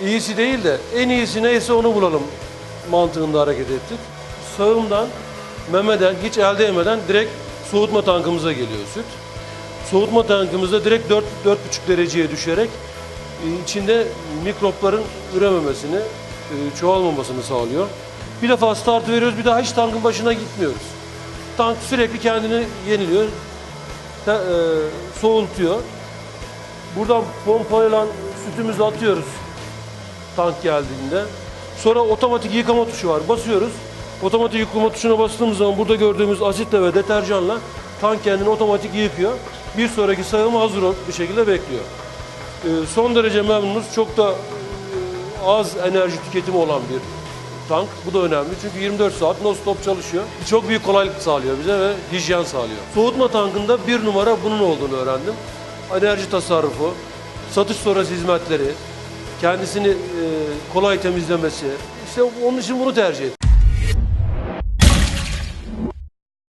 İyisi değil de en iyisi neyse onu bulalım mantığında hareket ettik. Sağımdan, memeden hiç elde yemeden direkt soğutma tankımıza geliyor süt. Soğutma tankımızda direkt 4 4,5 dereceye düşerek e, içinde mikropların ürememesini, e, çoğalmamasını sağlıyor. Bir defa start veriyoruz, bir daha hiç tankın başına gitmiyoruz. Tank sürekli kendini yeniliyor, e, soğultuyor. Buradan pompayla sütümüzü atıyoruz tank geldiğinde. Sonra otomatik yıkama tuşu var. Basıyoruz. Otomatik yıkama tuşuna bastığımız zaman burada gördüğümüz asitle ve deterjanla tank kendini otomatik yıkıyor. Bir sonraki sayım hazır bir şekilde bekliyor. Ee, son derece memnunuz. Çok da e, az enerji tüketimi olan bir tank. Bu da önemli çünkü 24 saat non stop çalışıyor. Çok büyük kolaylık sağlıyor bize ve hijyen sağlıyor. Soğutma tankında bir numara bunun olduğunu öğrendim. Enerji tasarrufu, satış sonrası hizmetleri, kendisini e, kolay temizlemesi. İşte onun için bunu tercih ettim.